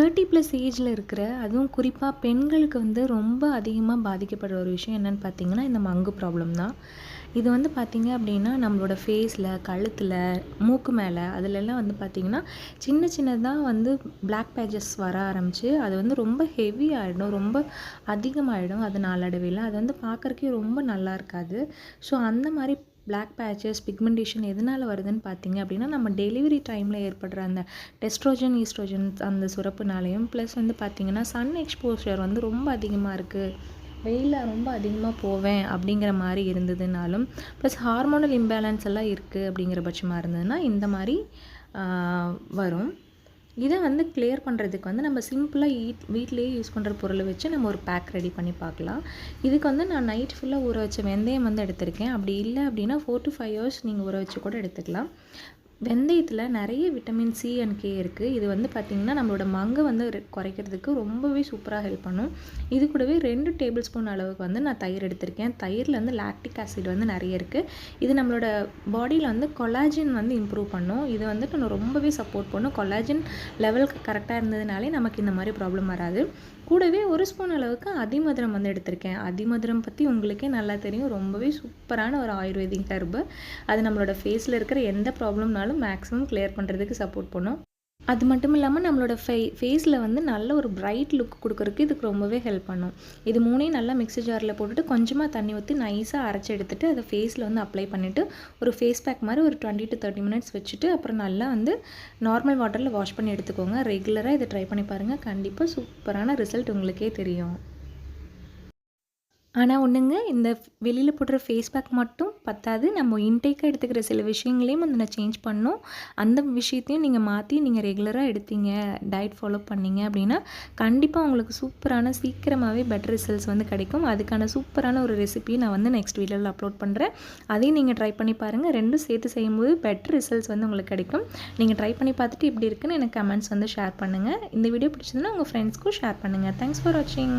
Thirty plus ஏஜில் இருக்கிற அதுவும் குறிப்பாக பெண்களுக்கு வந்து ரொம்ப அதிகமாக பாதிக்கப்படுற ஒரு விஷயம் என்னென்னு பார்த்தீங்கன்னா இந்த மங்கு ப்ராப்ளம் தான். இது வந்து பார்த்திங்க அப்படின்னா நம்மளோட ஃபேஸில் கழுத்தில் மூக்கு மேலே அதிலெல்லாம் வந்து பார்த்திங்கன்னா சின்ன சின்னதாக வந்து பிளாக் பேஜஸ் வர ஆரம்பித்து அது வந்து ரொம்ப ஹெவி ஆகிடும் ரொம்ப அதிகமாகிடும் அது நாளடைவில். அது வந்து பார்க்குறக்கே ரொம்ப நல்லா இருக்காது. ஸோ அந்த மாதிரி பிளாக் பேச்சஸ் பிக்மெண்டேஷன் எதனால் வருதுன்னு பார்த்தீங்க அப்படின்னா நம்ம டெலிவரி டைமில் ஏற்படுற அந்த டெஸ்ட்ரோஜன் ஈஸ்ட்ரோஜன் அந்த சுரப்புனாலையும் ப்ளஸ் வந்து பார்த்திங்கன்னா சன் எக்ஸ்போஷர் வந்து ரொம்ப அதிகமாக இருக்குது வெயிலில் ரொம்ப அதிகமாக போவேன் அப்படிங்கிற மாதிரி இருந்ததுனாலும் ப்ளஸ் ஹார்மோனல் இம்பேலன்ஸ் எல்லாம் இருக்குது அப்படிங்கிற பட்சமாக இருந்ததுன்னா இந்த மாதிரி வரும். இதை வந்து கிளியர் பண்ணுறதுக்கு வந்து நம்ம சிம்பிளாக ஈட் வீட்லேயே யூஸ் பண்ணுற பொருளை வச்சு நம்ம ஒரு பேக் ரெடி பண்ணி பார்க்கலாம். இதுக்கு வந்து நான் நைட் ஃபுல்லாக ஊற வச்ச வெந்தயம் வந்து எடுத்திருக்கேன். அப்படி இல்லை அப்படின்னா ஃபோர் டு ஃபைவ் ஹவர்ஸ் நீங்கள் ஊற வச்சு கூட எடுத்துக்கலாம். வெந்தயத்தில் நிறைய விட்டமின் சி அண்ட் கே இருக்குது இது வந்து பார்த்திங்கன்னா நம்மளோட மங்கை வந்து குறைக்கிறதுக்கு ரொம்பவே சூப்பராக ஹெல்ப் பண்ணும். இது கூடவே ரெண்டு டேபிள் ஸ்பூன் அளவுக்கு வந்து நான் தயிர் எடுத்திருக்கேன். தயிரில் வந்து லாக்டிக் ஆசிட் வந்து நிறைய இருக்குது இது நம்மளோட பாடியில் வந்து கொலாஜின் வந்து இம்ப்ரூவ் பண்ணும். இது வந்துட்டு நான் ரொம்பவே சப்போர்ட் பண்ணும். கொலாஜின் லெவலுக்கு கரெக்டாக இருந்ததுனாலே நமக்கு இந்த மாதிரி ப்ராப்ளம் வராது. கூடவே ஒரு ஸ்பூன் அளவுக்கு அதிமதுரம் வந்து எடுத்திருக்கேன். அதிமதுரம் பற்றி உங்களுக்கே நல்லா தெரியும். ரொம்பவே சூப்பரான ஒரு ஆயுர்வேதிக் ஹெர்பு அது நம்மளோட ஃபேஸில் இருக்கிற எந்த ப்ராப்ளம்னாலும் மேக்ஸிமம் கிளியர் பண்ணுறதுக்கு சப்போர்ட் பண்ணும். அது மட்டும் இல்லாமல் நம்மளோட ஃபே ஃபேஸில் வந்து நல்ல ஒரு பிரைட் லுக் கொடுக்குறதுக்கு இதுக்கு ரொம்பவே ஹெல்ப் பண்ணும். இது மூணையும் நல்லா மிக்ஸி ஜாரில் போட்டுட்டு கொஞ்சமாக தண்ணி ஊற்றி நைஸாக அரைச்சி எடுத்துகிட்டு அதை ஃபேஸில் வந்து அப்ளை பண்ணிவிட்டு ஒரு ஃபேஸ் பேக் மாதிரி ஒரு டுவெண்ட்டி டு தேர்ட்டி மினிட்ஸ் வச்சுட்டு அப்புறம் நல்லா வந்து நார்மல் வாட்டரில் வாஷ் பண்ணி எடுத்துக்கோங்க. ரெகுலராக இதை ட்ரை பண்ணி பாருங்கள் கண்டிப்பாக சூப்பரான ரிசல்ட் உங்களுக்கே தெரியும். ஆனால் ஒன்றுங்க இந்த வெளியில் போடுற ஃபேஸ் பேக் மட்டும் பத்தாது. நம்ம இன்டேக்காக எடுத்துக்கிற சில விஷயங்களையும் வந்து நான் சேஞ்ச் பண்ணோம். அந்த விஷயத்தையும் நீங்கள் மாற்றி நீங்கள் ரெகுலராக எடுத்தீங்க டயட் ஃபாலோ பண்ணீங்க அப்படின்னா கண்டிப்பாக உங்களுக்கு சூப்பரான சீக்கிரமாகவே பெட்டர் ரிசல்ட்ஸ் வந்து கிடைக்கும். அதுக்கான சூப்பரான ஒரு ரெசிபியை நான் வந்து நெக்ஸ்ட் வீடியோவில் அப்லோட் பண்ணுறேன் அதையும் நீங்கள் ட்ரை பண்ணி பாருங்கள் ரெண்டும் சேர்த்து செய்யும்போது பெட்டர் ரிசல்ட்ஸ் வந்து உங்களுக்கு கிடைக்கும். நீங்கள் ட்ரை பண்ணி பார்த்துட்டு இப்படி இருக்குன்னு எனக்கு கமெண்ட்ஸ் வந்து ஷேர் பண்ணுங்கள் இந்த வீடியோ பிடிச்சதுன்னா உங்கள் ஃப்ரெண்ட்ஸ்க்கும் ஷேர் பண்ணுங்கள் தேங்க்ஸ் ஃபார் வாட்சிங்